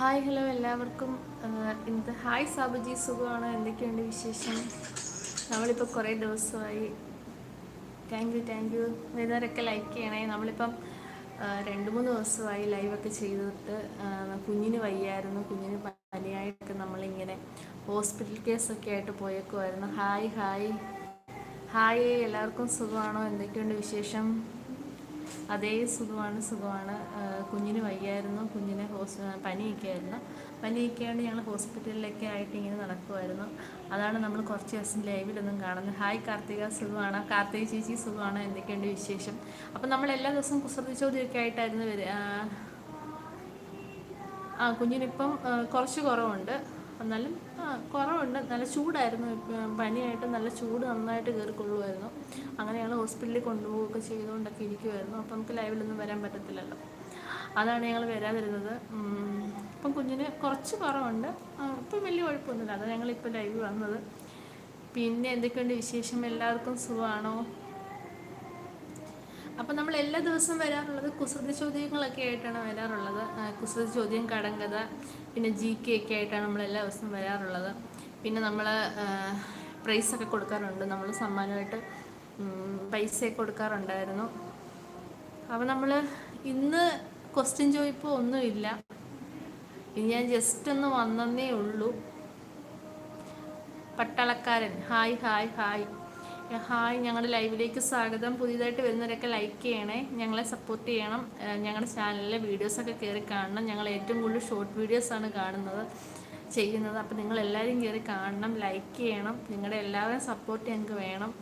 Hi hello എല്ലാവർക്കും. ഇന്ന് ഇന്നത്തെ ഹായ് സാബുജി സുഖമാണ്? എന്തൊക്കെയുണ്ട് വിശേഷം? നമ്മളിപ്പോൾ കുറേ ദിവസമായി. താങ്ക് യു താങ്ക് യു വരുന്നവരൊക്കെ ലൈക്ക് ചെയ്യണേ. നമ്മളിപ്പം രണ്ട് മൂന്ന് ദിവസമായി ലൈവൊക്കെ ചെയ്തിട്ട് കുഞ്ഞിന് വയ്യായിരുന്നു. കുഞ്ഞിന് പനിയായിട്ടൊക്കെ നമ്മളിങ്ങനെ ഹോസ്പിറ്റൽ കേസൊക്കെ ആയിട്ട് പോയേക്കുമായിരുന്നു ഹായ് ഹായ് ഹായ് എല്ലാവർക്കും സുഖമാണോ? എന്തൊക്കെയുണ്ട് വിശേഷം? അതേ സുഖമാണ് സുഖമാണ്. കുഞ്ഞിന് വയ്യായിരുന്നു. കുഞ്ഞിനെ ഹോസ് പനിയൊക്കെ ആയിരുന്നു പനിയൊക്കെ ഞങ്ങൾ ഹോസ്പിറ്റലിലൊക്കെ ആയിട്ട് ഇങ്ങനെ നടക്കുമായിരുന്നു അതാണ് നമ്മൾ കുറച്ച് ദിവസം ലൈവിലൊന്നും കാണുന്നത്. ഹായ് കാർത്തിക സുഖമാണ്? കാർത്തിക ചേച്ചി സുഖമാണ്? എന്തൊക്കെയുണ്ട് വിശേഷം? അപ്പം നമ്മൾ എല്ലാ ദിവസവും കുസൃതി ചോദ്യമൊക്കെ ആയിട്ടായിരുന്നു വരിക ആ കുഞ്ഞിനിപ്പം കുറച്ച് കുറവുണ്ട്. എന്നാലും കുറവുണ്ട്. നല്ല ചൂടായിരുന്നു. പനിയായിട്ട് നല്ല ചൂട് നന്നായിട്ട് കയറിക്കൊള്ളുമായിരുന്നു അങ്ങനെ ഞങ്ങൾ ഹോസ്പിറ്റലിൽ കൊണ്ടുപോവുകയൊക്കെ ചെയ്തുകൊണ്ടൊക്കെ ഇരിക്കുമായിരുന്നു അപ്പം നമുക്ക് ലൈവിലൊന്നും വരാൻ പറ്റത്തില്ലല്ലോ. അതാണ് ഞങ്ങൾ വരാതിരുന്നത്. ഇപ്പം കുഞ്ഞിന് കുറച്ച് കുറവുണ്ട്. ഇപ്പം വലിയ കുഴപ്പമൊന്നുമില്ല. അതാണ് ഞങ്ങളിപ്പോൾ ലൈവ് വന്നത്. പിന്നെ എന്തൊക്കെയുണ്ട് വിശേഷം? എല്ലാവർക്കും സുഖമാണോ? അപ്പം നമ്മൾ എല്ലാ ദിവസവും വരാറുള്ളത് കുസൃതി ചോദ്യങ്ങളൊക്കെ ആയിട്ടാണ് വരാറുള്ളത്. കുസൃതി ചോദ്യം കടങ്കഥ പിന്നെ ജി കെ ഒക്കെ ആയിട്ടാണ് നമ്മൾ എല്ലാ ദിവസവും വരാറുള്ളത്. പിന്നെ നമ്മൾ പ്രൈസൊക്കെ കൊടുക്കാറുണ്ട്. നമ്മൾ സമ്മാനമായിട്ട് പൈസയൊക്കെ കൊടുക്കാറുണ്ടായിരുന്നു. അപ്പം നമ്മൾ ഇന്ന് ക്വസ്റ്റ്യൻ ചോദിപ്പോൾ ഒന്നുമില്ല. ഇനി ഞാൻ ജസ്റ്റ് ഒന്ന് വന്നതേ ഉള്ളൂ. പട്ടാളക്കാരൻ. ഹായ് ഹായ് ഹായ് ഹായ് ഞങ്ങളുടെ ലൈവിലേക്ക് സ്വാഗതം. പുതിയതായിട്ട് വരുന്നവരൊക്കെ ലൈക്ക് ചെയ്യണേ. ഞങ്ങളെ സപ്പോർട്ട് ചെയ്യണം. ഞങ്ങളുടെ ചാനലിലെ വീഡിയോസൊക്കെ കയറി കാണണം. ഞങ്ങൾ ഏറ്റവും കൂടുതൽ ഷോർട്ട് വീഡിയോസാണ് കാണുന്നത് ചെയ്യുന്നത്. അപ്പോൾ നിങ്ങൾ എല്ലാവരും കയറി കാണണം ലൈക്ക് ചെയ്യണം. നിങ്ങളുടെ എല്ലാവരും സപ്പോർട്ട് ഞങ്ങൾക്ക് വേണം.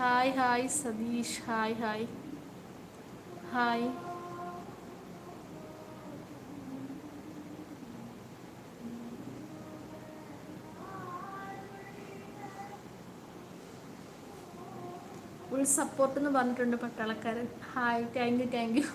Hi hi Satish. Hi hi hi full support എന്ന് പറഞ്ഞിട്ടുണ്ട് പട്ടാളക്കാരൻ hi thank you thank you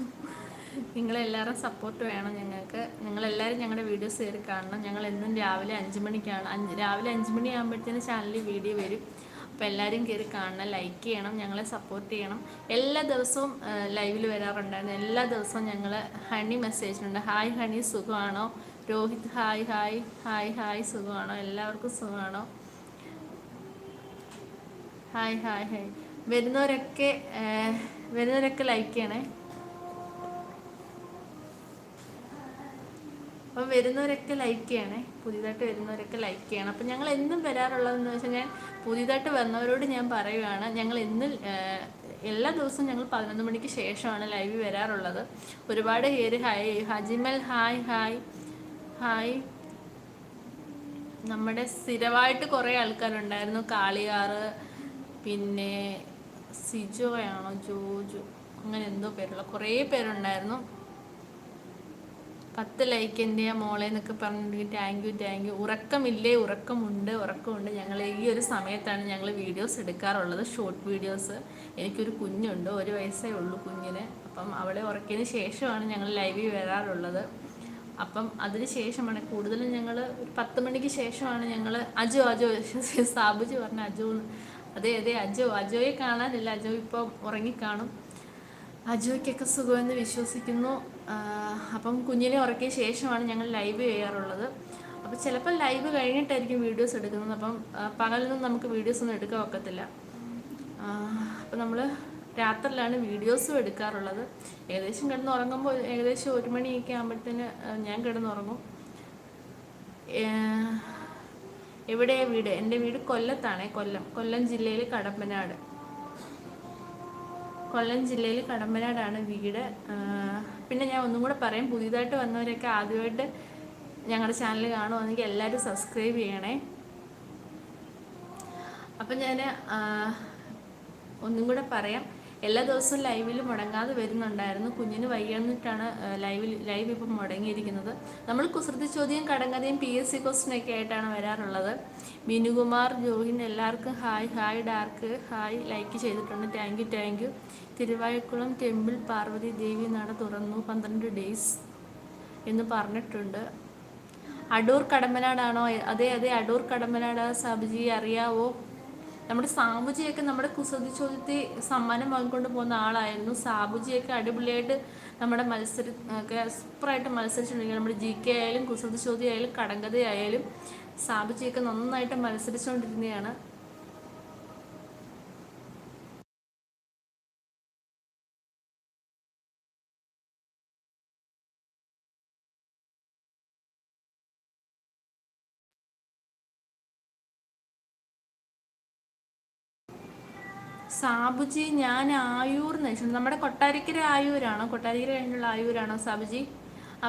നിങ്ങളെല്ലാവരും സപ്പോർട്ട് വേണം ഞങ്ങൾക്ക്. നിങ്ങളെല്ലാവരും ഞങ്ങളുടെ വീഡിയോസ് കയറി കാണണം. ഞങ്ങൾ എന്നും രാവിലെ അഞ്ച് മണിക്കാണ്. അഞ്ച് രാവിലെ അഞ്ച് മണിയാകുമ്പോഴത്തേന് ചാനലിൽ വീഡിയോ വരും. അപ്പോൾ എല്ലാവരും കയറി കാണണം ലൈക്ക് ചെയ്യണം ഞങ്ങളെ സപ്പോർട്ട് ചെയ്യണം. എല്ലാ ദിവസവും ലൈവിൽ വരാറുണ്ടായിരുന്നു. എല്ലാ ദിവസവും ഞങ്ങൾ ഹണി മെസ്സേജിലുണ്ട് ഹായ് ഹണി സുഖമാണോ? Rohit hi hi hi hi സുഖമാണോ? എല്ലാവർക്കും സുഖമാണോ? ഹായ് ഹായ് ഹായ് വരുന്നവരൊക്കെ വരുന്നവരൊക്കെ ലൈക്ക് ചെയ്യണേ. അപ്പം വരുന്നവരൊക്കെ ലൈക്ക് ചെയ്യണേ. പുതിയതായിട്ട് വരുന്നവരൊക്കെ ലൈക്ക് ചെയ്യണം. അപ്പം ഞങ്ങൾ എന്നും വരാറുള്ളതെന്ന് വെച്ചാൽ ഞാൻ പുതിയതായിട്ട് വന്നവരോട് ഞാൻ പറയുകയാണ് ഞങ്ങൾ എന്നും എല്ലാ ദിവസവും ഞങ്ങൾ പതിനൊന്ന് മണിക്ക് ശേഷമാണ് ലൈവ് വരാറുള്ളത്. ഒരുപാട് പേര് hi Hajimal hi hi hi നമ്മുടെ സ്ഥിരമായിട്ട് കുറേ ആൾക്കാരുണ്ടായിരുന്നു കാളിയാറ് പിന്നെ സിജോയാണോ ജോജു അങ്ങനെ എന്തോ പേരുള്ള കുറേ പേരുണ്ടായിരുന്നു. പത്ത് ലൈക്ക് എന്റെ മോളെ എന്നൊക്കെ പറഞ്ഞിട്ടുണ്ടെങ്കിൽ താങ്ക് യു താങ്ക് യു ഉറക്കമില്ലേ? ഉറക്കമുണ്ട് ഉറക്കമുണ്ട്. ഞങ്ങൾ ഈ ഒരു സമയത്താണ് ഞങ്ങൾ വീഡിയോസ് എടുക്കാറുള്ളത് ഷോർട്ട് വീഡിയോസ് എനിക്കൊരു കുഞ്ഞുണ്ട് ഒരു വയസ്സേ ഉള്ളൂ കുഞ്ഞിന്. അപ്പം അവളെ ഉറക്കിയതിന് ശേഷമാണ് ഞങ്ങൾ ലൈവിൽ വരാറുള്ളത്. അപ്പം അതിന് ശേഷമാണ് കൂടുതലും ഞങ്ങൾ ഒരു പത്ത് മണിക്ക് ശേഷമാണ് ഞങ്ങൾ അജു അജു സാബുജി പറഞ്ഞ അജോ അതെ അതെ അജോ അജോയെ കാണാനില്ല. അജോ ഇപ്പം ഉറങ്ങിക്കാണും. അജോയ്ക്കൊക്കെ സുഖമെന്ന് വിശ്വസിക്കുന്നു. അപ്പം കുഞ്ഞിനെ ഉറക്കിയ ശേഷമാണ് ഞങ്ങൾ ലൈവ് ചെയ്യാറുള്ളത്. അപ്പോൾ ചിലപ്പോൾ ലൈവ് കഴിഞ്ഞിട്ടായിരിക്കും വീഡിയോസ് എടുക്കുന്നത്. അപ്പം പകലൊന്നും നമുക്ക് വീഡിയോസ് ഒന്നും എടുക്കാൻ ഒക്കത്തില്ല. അപ്പം നമ്മൾ രാത്രിയിലാണ് വീഡിയോസും എടുക്കാറുള്ളത്. ഏകദേശം കിടന്ന് ഉറങ്ങുമ്പോൾ ഏകദേശം ഒരു മണിയൊക്കെ ആകുമ്പോഴത്തേന് ഞാൻ കിടന്നുറങ്ങും എവിടെയാ വീട്? എന്റെ വീട് കൊല്ലത്താണേ. കൊല്ലം കൊല്ലം ജില്ലയിൽ കടമ്പനാട് കൊല്ലം ജില്ലയിൽ കടമ്പനാടാണ് വീട്. പിന്നെ ഞാൻ ഒന്നും കൂടെ പറയാം. പുതിയതായിട്ട് വന്നവരൊക്കെ ആദ്യമായിട്ട് ഞങ്ങളുടെ ചാനൽ കാണുവാണെങ്കിൽ എല്ലാവരും സബ്സ്ക്രൈബ് ചെയ്യണേ. അപ്പം ഞാൻ ഒന്നും കൂടെ പറയാം. എല്ലാ ദിവസവും ലൈവിൽ മുടങ്ങാതെ വരുന്നുണ്ടായിരുന്നു. കുഞ്ഞിന് വൈകിട്ടാണ് ലൈവിൽ ലൈവ് ഇപ്പം മുടങ്ങിയിരിക്കുന്നത്. നമ്മൾ കുസൃതി ചോദ്യം കടങ്കഥയും പി എസ് സി ക്വസ്റ്റിനൊക്കെ ആയിട്ടാണ് വരാറുള്ളത്. ബിനുകുമാർ ജോഹിൻ എല്ലാവർക്കും hi hi dark hi like ചെയ്തിട്ടുണ്ട്. Thank you thank you Thiruvayakkulam temple Parvathi Devi നട തുറന്നു പന്ത്രണ്ട് ഡേയ്സ് എന്ന് പറഞ്ഞിട്ടുണ്ട്. അടൂർ കടമ്പനാടാണോ? അതെ അതെ അടൂർ കടമ്പനാട് സബ്ജി അറിയാവോ? നമ്മുടെ സാബുജിയൊക്കെ നമ്മുടെ കുസൃതി ചോദ്യത്തെ സമ്മാനം വാങ്ങിക്കൊണ്ട് പോകുന്ന ആളായിരുന്നു. സാബുജിയൊക്കെ അടിപൊളിയായിട്ട് നമ്മുടെ മത്സര ഒക്കെ സൂപ്പറായിട്ട് മത്സരിച്ചിട്ടുണ്ടെങ്കിൽ നമ്മുടെ ജി കെ ആയാലും കുസൃതി ചോദ്യം ആയാലും കടങ്കഥ ആയാലും സാബുജിയൊക്കെ നന്നായിട്ട് മത്സരിച്ചുകൊണ്ടിരുന്നതാണ്. സാബുജി ഞാൻ ആയൂർ എന്ന് നമ്മുടെ കൊട്ടാരക്കര ആയൂരാണോ? കൊട്ടാരിക്കര കഴിഞ്ഞുള്ള ആയൂരാണോ സാബുജി?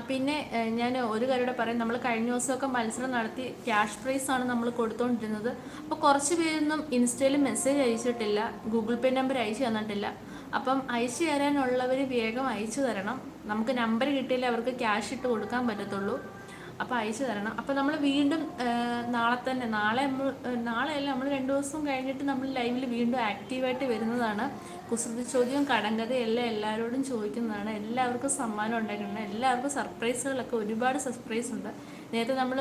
പിന്നെ ഞാൻ ഒരു കാര്യം പറയാം. നമ്മൾ കഴിഞ്ഞ ദിവസമൊക്കെ മത്സരം നടത്തി ക്യാഷ് പ്രൈസ് ആണ് നമ്മൾ കൊടുത്തുകൊണ്ടിരുന്നത് അപ്പോൾ കുറച്ച് പേരൊന്നും ഇൻസ്റ്റയിൽ മെസ്സേജ് അയച്ചിട്ടില്ല. ഗൂഗിൾ പേ നമ്പർ അയച്ചു തന്നിട്ടില്ല. അപ്പം അയച്ചു തരാനുള്ളവർ വേഗം അയച്ചു തരണം. നമുക്ക് നമ്പർ കിട്ടിയാലേ അവർക്ക് ക്യാഷ് ഇട്ട് കൊടുക്കാൻ പറ്റത്തുള്ളൂ. അപ്പോൾ അയച്ചു തരണം. അപ്പോൾ നമ്മൾ വീണ്ടും നാളെ തന്നെ നാളെ നമ്മൾ നാളെയല്ല നമ്മൾ രണ്ട് ദിവസം കഴിഞ്ഞിട്ട് നമ്മൾ ലൈവിൽ വീണ്ടും ആക്റ്റീവായിട്ട് വരുന്നതാണ്. കുസൃതി ചോദ്യം കടങ്കഥയും എല്ലാം എല്ലാവരോടും ചോദിക്കുന്നതാണ്. എല്ലാവർക്കും സമ്മാനം ഉണ്ടായിട്ടുണ്ട് എല്ലാവർക്കും സർപ്രൈസുകളൊക്കെ ഒരുപാട് സർപ്രൈസ് ഉണ്ട്. നേരത്തെ നമ്മൾ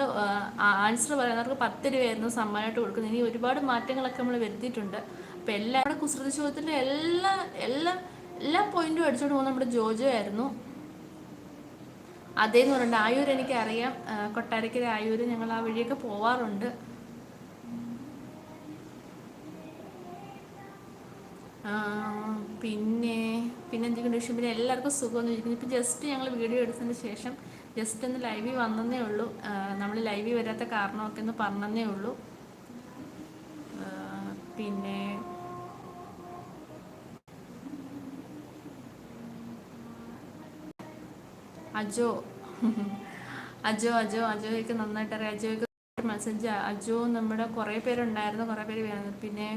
ആൻസർ പറയുന്നവർക്ക് പത്ത് രൂപയായിരുന്നു സമ്മാനമായിട്ട് കൊടുക്കുന്നത്. ഇനി ഒരുപാട് മാറ്റങ്ങളൊക്കെ നമ്മൾ വരുത്തിയിട്ടുണ്ട്. അപ്പോൾ എല്ലാവരുടെ കുസൃതി ചോദ്യത്തിന്റെ എല്ലാ എല്ലാ എല്ലാ പോയിന്റും അടിച്ചുകൊണ്ട് പോകുന്ന നമ്മുടെ ജോജോ ആയിരുന്നു. അതേന്ന് പറഞ്ഞിട്ട് ആയൂർ എനിക്കറിയാം. കൊട്ടാരക്കര ആയൂർ ഞങ്ങൾ ആ വഴിയൊക്കെ പോവാറുണ്ട്. പിന്നെ പിന്നെ എന്തൊക്കെയുണ്ട് വിഷയം പിന്നെ എല്ലാവർക്കും സുഖമെന്ന് ചോദിക്കുന്നു ഇപ്പം ജസ്റ്റ് ഞങ്ങൾ വീഡിയോ എടുത്തതിന് ശേഷം ജസ്റ്റ് ഒന്ന് ലൈവിൽ വന്നതേ ഉള്ളൂ. നമ്മൾ ലൈവിൽ വരാത്ത കാരണമൊക്കെ ഒന്ന് പറഞ്ഞതേ ഉള്ളൂ പിന്നെ അജോ. അജോ അജോ അജോയ്ക്ക് നന്നായിട്ട് അറിയാം അജോയ്ക്ക് മെസ്സേജ് അജോ നമ്മുടെ കുറേ പേരുണ്ടായിരുന്നു കുറേ പേര് പിന്നെ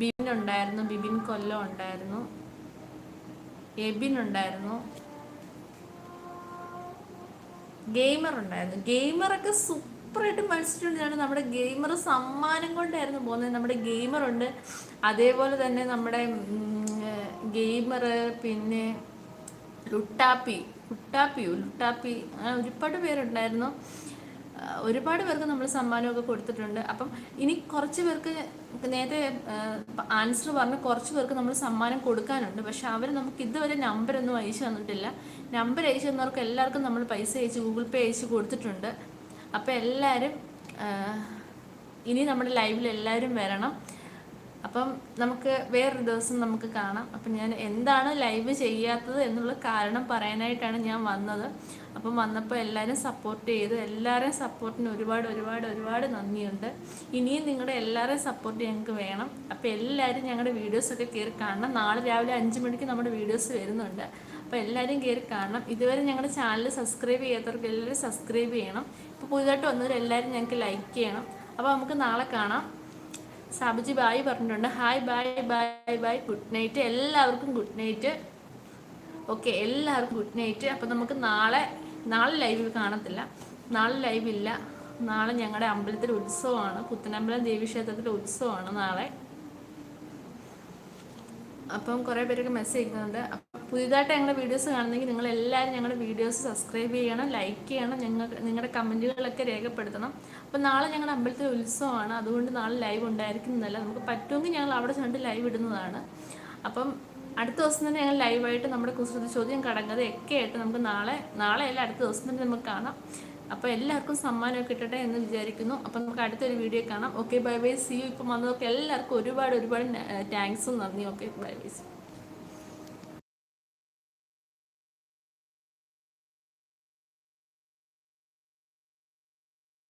ബിബിൻ ഉണ്ടായിരുന്നു ബിബിൻ കൊല്ലം ഉണ്ടായിരുന്നു. എബിൻ ഉണ്ടായിരുന്നു. ഗെയിമർ ഉണ്ടായിരുന്നു ഗെയിമറൊക്കെ സൂപ്പറായിട്ട് മത്സരിച്ചുകൊണ്ടിരുന്നു നമ്മുടെ ഗെയിമർ സമ്മാനം കൊണ്ടായിരുന്നു പോകുന്നത്. നമ്മുടെ ഗെയിമർ ഉണ്ട്. അതേപോലെ തന്നെ നമ്മുടെ ഗെയിമർ പിന്നെ ലുട്ടാപ്പി. ലുട്ടാപ്പിയോ ലുട്ടാപ്പി അങ്ങനെ ഒരുപാട് പേരുണ്ടായിരുന്നു. ഒരുപാട് പേർക്ക് നമ്മൾ സമ്മാനമൊക്കെ കൊടുത്തിട്ടുണ്ട്. അപ്പം ഇനി കുറച്ച് പേർക്ക് നേരത്തെ ആൻസർ പറഞ്ഞ കുറച്ച് പേർക്ക് നമ്മൾ സമ്മാനം കൊടുക്കാനുണ്ട്. പക്ഷെ അവർ നമുക്ക് ഇതുവരെ നമ്പരൊന്നും അയച്ചു തന്നിട്ടില്ല. നമ്പർ അയച്ചു തന്നവർക്ക് എല്ലാവർക്കും നമ്മൾ പൈസ അയച്ച് ഗൂഗിൾ പേ അയച്ച് കൊടുത്തിട്ടുണ്ട്. അപ്പോൾ എല്ലാവരും ഇനി നമ്മുടെ ലൈവിൽ എല്ലാവരും വരണം. അപ്പം നമുക്ക് വേറൊരു ദിവസം നമുക്ക് കാണാം. അപ്പം ഞാൻ എന്താണ് ലൈവ് ചെയ്യാത്തത് എന്നുള്ള കാരണം പറയാനായിട്ടാണ് ഞാൻ വന്നത്. അപ്പം വന്നപ്പോൾ എല്ലാവരും സപ്പോർട്ട് ചെയ്തു. എല്ലാവരെയും സപ്പോർട്ടിന് ഒരുപാട് ഒരുപാട് ഒരുപാട് നന്ദിയുണ്ട്. ഇനിയും നിങ്ങളുടെ എല്ലാവരെയും സപ്പോർട്ട് ഞങ്ങൾക്ക് വേണം. അപ്പോൾ എല്ലാവരും ഞങ്ങളുടെ വീഡിയോസൊക്കെ കയറി കാണണം. നാളെ രാവിലെ അഞ്ച് മണിക്ക് നമ്മുടെ വീഡിയോസ് വരുന്നുണ്ട്. അപ്പോൾ എല്ലാവരും കയറി കാണണം. ഇതുവരെ ഞങ്ങളുടെ ചാനൽ സബ്സ്ക്രൈബ് ചെയ്യാത്തവർക്ക് എല്ലാവരും സബ്സ്ക്രൈബ് ചെയ്യണം. ഇപ്പോൾ പുതുതായിട്ട് വന്നവരെല്ലാവരും ഞങ്ങൾക്ക് ലൈക്ക് ചെയ്യണം. അപ്പോൾ നമുക്ക് നാളെ കാണാം. സാബുജി ബായ് പറഞ്ഞിട്ടുണ്ട്. Hi bye bye bye good night എല്ലാവർക്കും ഗുഡ് നൈറ്റ് ഓക്കെ എല്ലാവർക്കും ഗുഡ് നൈറ്റ് അപ്പം നമുക്ക് നാളെ നാളെ ലൈവിൽ കാണത്തില്ല. നാളെ ലൈവ് ഇല്ല. നാളെ ഞങ്ങളുടെ അമ്പലത്തിലെ ഉത്സവമാണ്. പുത്തനമ്പലം ദേവീക്ഷേത്രത്തിലെ ഉത്സവമാണ് നാളെ. അപ്പം കുറേ പേരൊക്കെ മെസ്സേജ് അയക്കുന്നുണ്ട് പുതിയതായിട്ട് ഞങ്ങളുടെ വീഡിയോസ് കാണുന്നെങ്കിൽ നിങ്ങൾ എല്ലാവരും ഞങ്ങളുടെ വീഡിയോസ് സബ്സ്ക്രൈബ് ചെയ്യണം ലൈക്ക് ചെയ്യണം ഞങ്ങൾക്ക് നിങ്ങളുടെ കമന്റുകളൊക്കെ രേഖപ്പെടുത്തണം. അപ്പം നാളെ ഞങ്ങളുടെ അമ്പലത്തിൽ ഉത്സവമാണ്. അതുകൊണ്ട് നാളെ ലൈവ് ഉണ്ടായിരിക്കുന്നതല്ല നമുക്ക് പറ്റുമെങ്കിൽ ഞങ്ങൾ അവിടെ ചെന്നിട്ട് ലൈവ് ഇടുന്നതാണ്. അപ്പം അടുത്ത ദിവസം തന്നെ ഞങ്ങൾ ലൈവായിട്ട് നമ്മുടെ കുസൃതി ചോദ്യം കടങ്ങത് ഒക്കെ ആയിട്ട് നമുക്ക് നാളെ നാളെ അല്ല അടുത്ത ദിവസം തന്നെ നമുക്ക് കാണാം. അപ്പോൾ എല്ലാവർക്കും സമ്മാനമൊക്കെ കിട്ടട്ടെ എന്ന് വിചാരിക്കുന്നു. അപ്പം നമുക്ക് അടുത്തൊരു വീഡിയോ കാണാം. Okay bye bye see you ഇപ്പം വന്നതൊക്കെ എല്ലാവർക്കും ഒരുപാട് ഒരുപാട് താങ്ക്സും നന്ദി ഓക്കെ ബൈ ബൈ സി